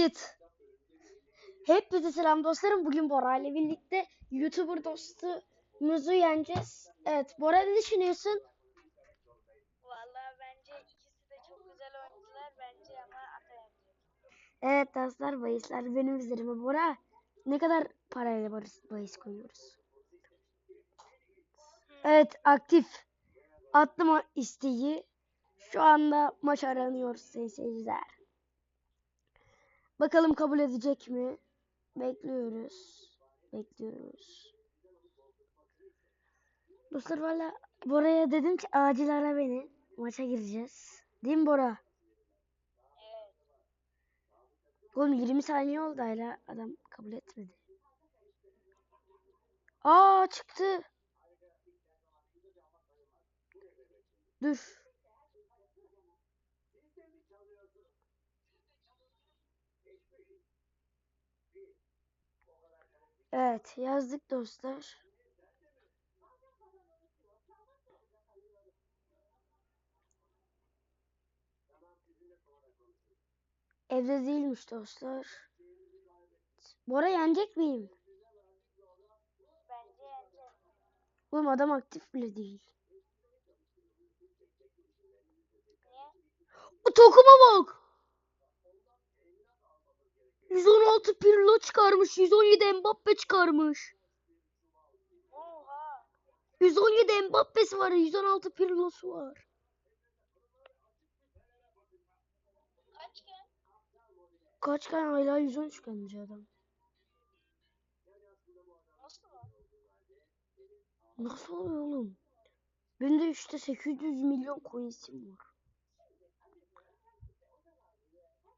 Evet. Hepinize selam dostlarım. Bugün Bora ile birlikte YouTuber dostumuzu yeneceğiz. Evet, Bora ne düşünüyorsun? Vallahi bence ikisi de çok güzel oyuncular bence ama Ata yenecek. Evet dostlar, bahisler benim üzerime. Bora, ne kadar parayla bahis, bahis koyuyoruz? Evet, aktif. Attım isteği. Şu anda maç aranıyor seyirciler. Bakalım kabul edecek mi? Bekliyoruz. Bekliyoruz. Dostlar valla Bora'ya dedim ki acil ara beni. Maça gireceğiz. Değil mi Bora? Evet. Oğlum 20 saniye oldu hala adam kabul etmedi. Aa çıktı. Dur. Evet yazdık dostlar. Evde değilmiş dostlar. Bora yenecek miyim? Bence yenecek. Oğlum adam aktif bile değil. Niye? Tokuma bak. 116 Pirlo çıkarmış. 117 Mbappe çıkarmış. Oha. 117 Mbappe'si var. 116 Pirlo'su var. Kaçken? Kaç tane hala 113 gelmiş adam. Nasıl? Nasıl oluyor oğlum? Bende işte 800 milyon coins'im var.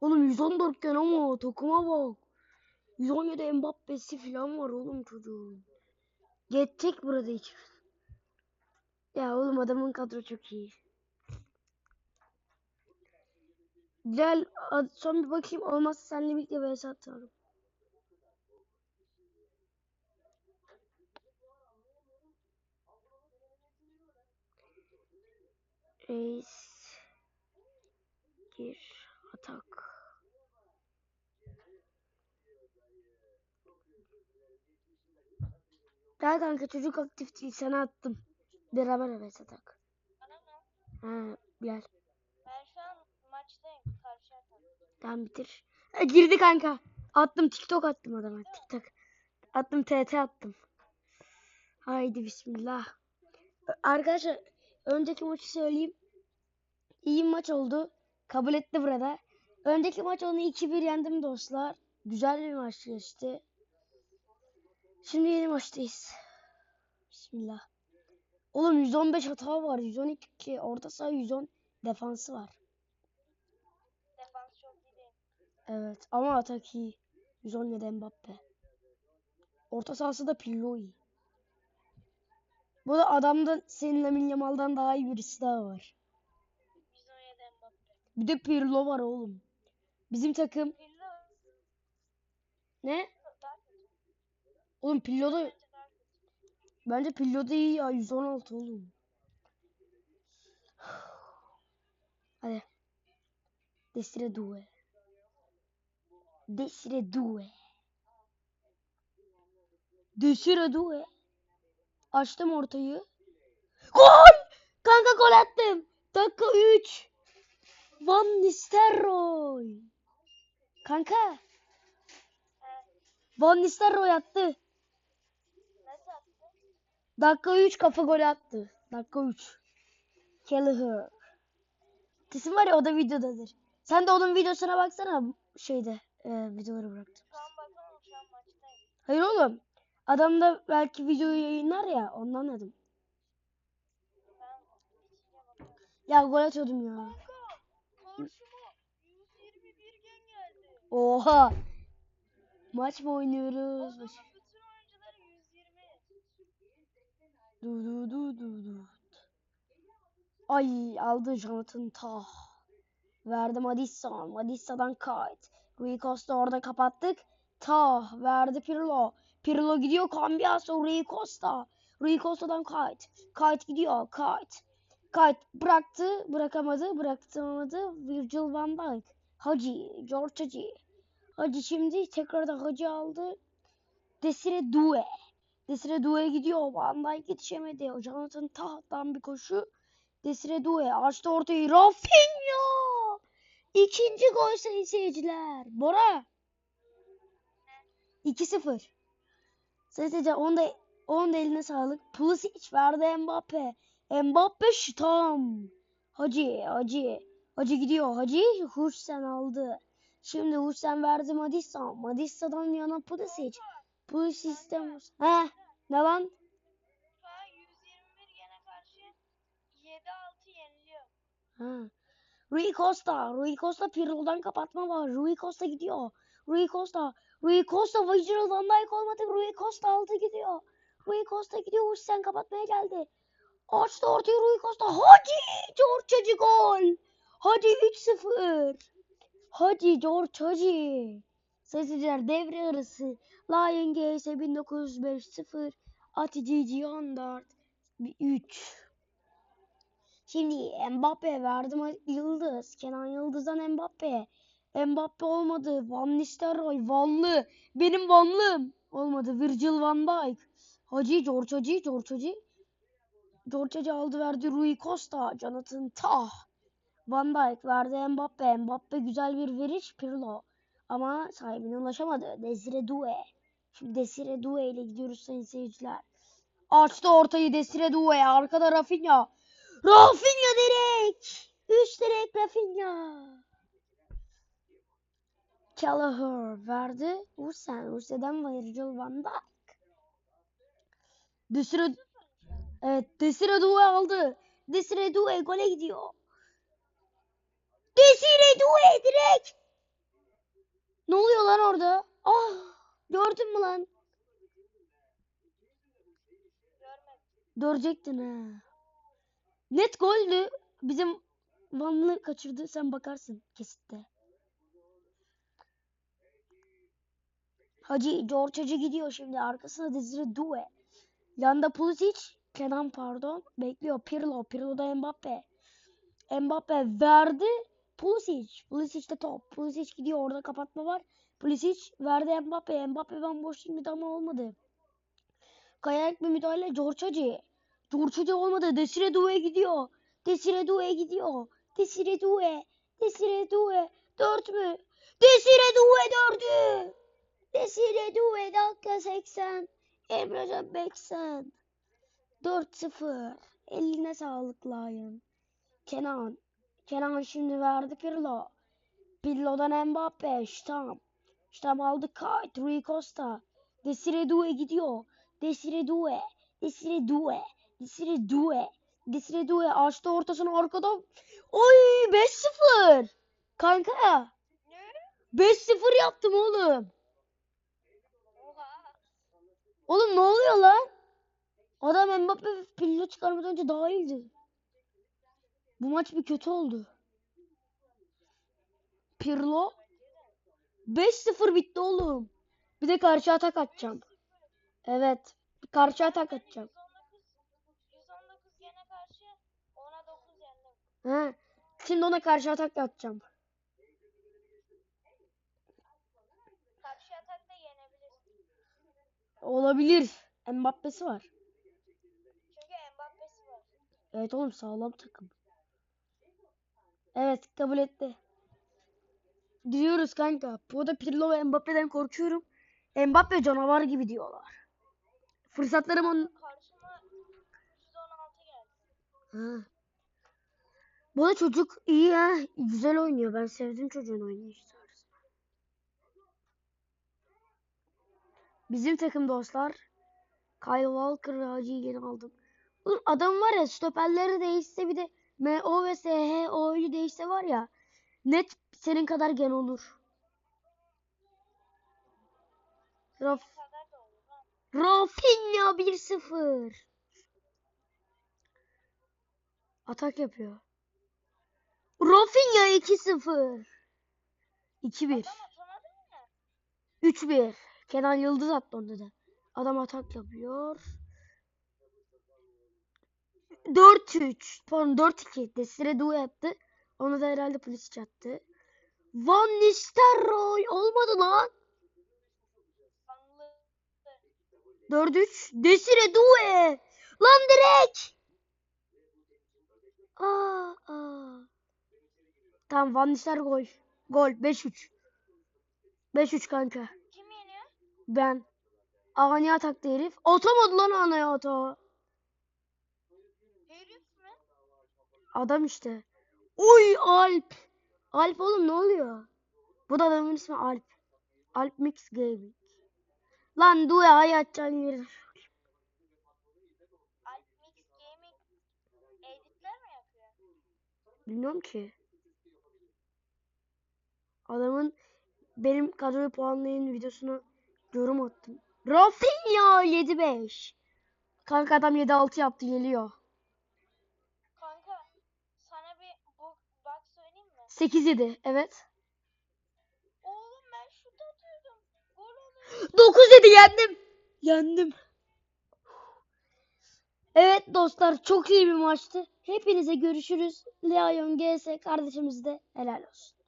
Oğlum 114 gen ama tokuma bak. 117 Mbappe'si falan var oğlum çocuğun. Geçecek burada hiç. Ya oğlum adamın kadro çok iyi. Gel son bir bakayım olmazsa seninle birlikte vs atarım. Reis gir atak. Gel kanka çocuk aktif değil sana attım. Beraber evet atak. Bana ne? Ha gel. Ben şu an maçtayım. Karşı. Tamam bitir. Ha, girdi kanka. Attım TikTok attım adama TikTok. Attım TT attım. Haydi bismillah. Arkadaşlar önceki maçı söyleyeyim. İyi maç oldu. Kabul etti burada. Önceki maç onu 2-1 yendim dostlar. Güzel bir maç geçti. Şimdi yeni maçtayız. Bismillah. Oğlum 115 hata var. 112 orta saha 110 defansı var. Defans çok iyi değil. Evet ama atak iyi. 117 Mbappe. Orta sahası da Pirlo iyi. Bu da adamda senin Lamine Yamal'dan daha iyi birisi daha var. 117 Mbappe. Bir de Pirlo var oğlum. Bizim takım Pirlo ne? Oğlum Pirlo da Bence daha kötü. bence Pirlo da iyi ya 116 oğlum. Hadi. Desire due. Desire due. Desire due. Açtım ortayı. Gol! Kanka gol attım. Dakika 3. Van Nistelrooy. Kanka. Van Nistelrooy attı. Dakika 3 kafa golü attı. Dakika 3. Kelleher. Kesin var ya o da videodadır. Sen de onun videosuna baksana şeyde e, videoları bıraktım. Hayır oğlum. Adam da belki videoyu yayınlar ya ondan dedim. Bakıyorum. Ya gol atıyordum ya. Karşıma 121 gen geldi. Oha. Maç mı oynuyoruz? Adamın Du du du du du. Ay aldı Jonathan Tah. Verdim Madison. Madison'dan kayıt. Rui Costa orada kapattık. Tah verdi Pirlo. Pirlo gidiyor Cambiaso Rui Costa. Rui Costa'dan kayıt. Kayıt gidiyor kayıt. Kayıt bıraktı bırakamadı bıraktıramadı Virgil van Dijk. Hacı George Hacı. Hacı şimdi tekrardan Hacı aldı. Desire Due. Desire Due gidiyor. Van Dijk yetişemedi. Jonathan Tah'tan bir koşu. Desire Due açtı ortayı. Rafinha! İkinci gol sayın seyirciler. Bora. 2-0. Sayın seyirciler onun da, onun da eline sağlık. Pulisic verdi Mbappe. Mbappe şutam. Hacı, Hacı. Hacı gidiyor. Hacı Huşsen aldı. Şimdi Huşsen verdi Madissa. Madissa'dan yana Pulisic. Pulisic'ten... He, ne lan? An 121 gene karşı 7-6 yeniliyor. Ha. Rui Costa. Rui Costa Pirlo'dan kapatma var. Rui Costa gidiyor. Rui Costa. Rui Costa Virgil van Dijk olmadı. Rui Costa aldı gidiyor. Rui Costa gidiyor. Huşsen kapatmaya geldi. Açtı ortaya Rui Costa. Hadi! George gol. Hadi 3-0. Hadi George Hacı. Seyirciler devre arası. Lion GS 1905-0. Atici 14 3. Şimdi Mbappe verdim Yıldız. Kenan Yıldız'dan Mbappe. Mbappe olmadı. Van Nistelrooy. Vanlı. Benim Vanlım. Olmadı. Virgil van Dijk. Hacı George Hacı. George Hacı. George Hacı aldı verdi Rui Costa. Jonathan Tah. Van Dijk verdi Mbappe. Mbappe güzel bir veriş. Pirlo. Ama sahibine ulaşamadı. Desire Due. Şimdi Desire Due ile gidiyoruz sayın seyirciler. Açtı ortayı Desire Due. Arkada Rafinha. Rafinha direkt. Üç direkt Rafinha. Kelleher verdi. Hussein. Hussein'den Virgil van Dijk. Desire Evet Desire Due aldı. Desire Due gole gidiyor. Desire Due direkt. Ne oluyor lan orada? Gördün mü lan? Görecektin ha. Net goldü. Bizim Vanlı kaçırdı. Sen bakarsın kesitte. Hacı George Hacı gidiyor şimdi. Arkasında Desire Due. Yanda Pulisic. Kenan pardon. Bekliyor. Pirlo. Pirlo'da Mbappe. Mbappe verdi. Pulisic. Pulisic'te top. Pulisic gidiyor. Orada kapatma var. Pulisic verdi Mbappe. Mbappe ben boş şimdi ama olmadı. Kayarak bir müdahale. George Hacı. Olmadı. Desire Doué gidiyor. Desire Doué gidiyor. Desire Doué. Desire Doué. Dört mü? Desire Doué dördü. Desire Doué dakika 80. Emrecan Beksen. 4-0. Eline sağlık Lion. Kenan. Kenan şimdi verdi Pirlo. Pirlo'dan Mbappe. Ştam. Ştam aldı Kite. Rui Costa. Desire Doué gidiyor. Desire Doué. Desire Doué. Desire Doué. Desire Doué açtı ortasını arkadan. Oy 5-0. Kanka. Ne? 5-0 yaptım oğlum. Oğlum ne oluyor lan? Adam Mbappe pillo çıkarmadan önce daha iyiydi. Bu maç bir kötü oldu. Pirlo 5-0 bitti oğlum. Bir de karşı atak atacağım. Evet. Karşı atak atacağım. 119, 119 gene karşı 10'a 9 yendim. He. Şimdi ona karşı atak atacağım. Karşı atakta yenebilirsin. Olabilir. Mbappe'si var. Çünkü Mbappe'si var. Evet oğlum sağlam takım. Evet kabul etti. Diyoruz kanka. Burada Pirlo ve Mbappe'den korkuyorum. Mbappe canavar gibi diyorlar. Fırsatlarım on... Karşıma 116 geldi. Ha. Bu da çocuk iyi ha. Güzel oynuyor. Ben sevdim çocuğun oynayış tarzını. Bizim takım dostlar. Kyle Walker Hacı'yı yeni aldım. Adam var ya stoperleri değişse bir de MO ve SHO'yu değişse var ya net senin kadar gen olur. Raf. Rafinha 1-0. Atak yapıyor. Rafinha 2-0. 2-1. Adam atamadı mı? 3-1. Kenan Yıldız attı onda da. Adam atak yapıyor. 4-3. Pardon 4-2. Desire Doué attı. Onu da herhalde polis attı. Van Nistelrooy olmadı lan. Anlı. 4-3. Desire Doué. Lan direkt. Aa, aa. Tamam Van Nistelrooy. Gol 5-3. 5-3 kanka. Kim yeniyor? Ben. Ani ataktı herif. Atamadı lan anaya atağı. Herif mi? Adam işte. Uy Alp. Alp oğlum ne oluyor? Bu da adamın ismi Alp. Alp Mix Gaming. Lan Due hayatcan yeri. Alp Mix Gaming editler mi yapıyor? Bilmiyorum ki. Adamın benim kadroyu puanlayın videosuna yorum attım. Rafinha 7-5. Kanka adam 7-6 yaptı geliyor. 8 7 evet. Oğlum ben şurada atıyordum. 9 7 yendim. Yendim. Evet dostlar çok iyi bir maçtı. Hepinize görüşürüz. Leon GS kardeşimiz de helal olsun.